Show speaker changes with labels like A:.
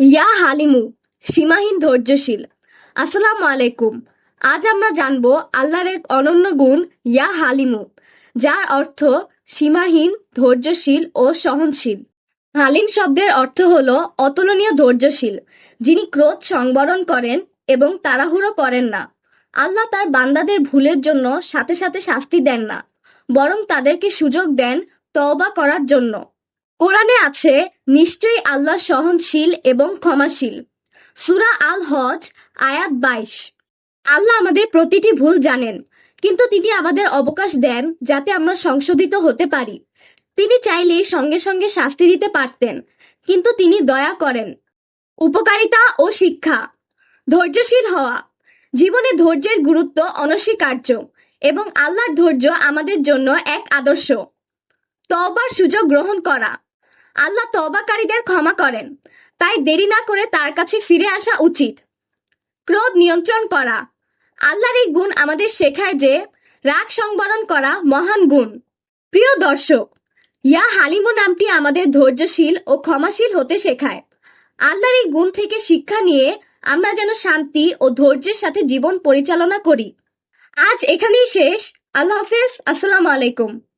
A: ইয়া হালিমু, সীমাহীন ধৈর্যশীল। আসসালামু আলাইকুম। আজ আমরা জানব আল্লাহর এক অনন্য গুণ ইয়া হালিমু, যার অর্থ সীমাহীন, ধৈর্যশীল ও সহনশীল। হালিম শব্দের অর্থ হল অতুলনীয় ধৈর্যশীল, যিনি ক্রোধ সংবরণ করেন এবং তাড়াহুড়ো করেন না। আল্লাহ তার বান্দাদের ভুলের জন্য সাথে সাথে শাস্তি দেন না, বরং তাদেরকে সুযোগ দেন তওবা করার জন্য। কোরআনে আছে, নিশ্চয়ই আল্লাহ সহনশীল এবং ক্ষমাশীল। সুরা আল হজ আয়াত বাইশ। আল্লাহ আমাদের প্রতিটি ভুল জানেন, কিন্তু তিনি আমাদের অবকাশ দেন যাতে আমরা সংশোধিত হতে পারি। তিনি চাইলেই সঙ্গে সঙ্গে শাস্তি দিতে পারতেন, কিন্তু তিনি দয়া করেন। উপকারিতা ও শিক্ষা। ধৈর্যশীল হওয়া। জীবনে ধৈর্যের গুরুত্ব অনস্বীকার্য এবং আল্লাহর ধৈর্য আমাদের জন্য এক আদর্শ। তবার সুযোগ গ্রহণ করা। আল্লাহ তবাকারীদের ক্ষমা করেন। তাই দেরি না করে তার কাছে ফিরে আসা উচিত। ক্রোধ নিয়ন্ত্রণ করা। আল্লাহর এই গুণ আমাদের শেখায় যে, রাগ সংবরণ করা মহান গুণ। প্রিয় দর্শক, ইয়া হালিমু নামটি আমাদের ধৈর্যশীল ও ক্ষমাশীল হতে শেখায়। আল্লাহর এই গুণ থেকে শিক্ষা নিয়ে আমরা যেন শান্তি ও ধৈর্যের সাথে জীবন পরিচালনা করি। আজ এখানেই শেষ। আল্লাহ হাফেজ। আসসালামু আলাইকুম।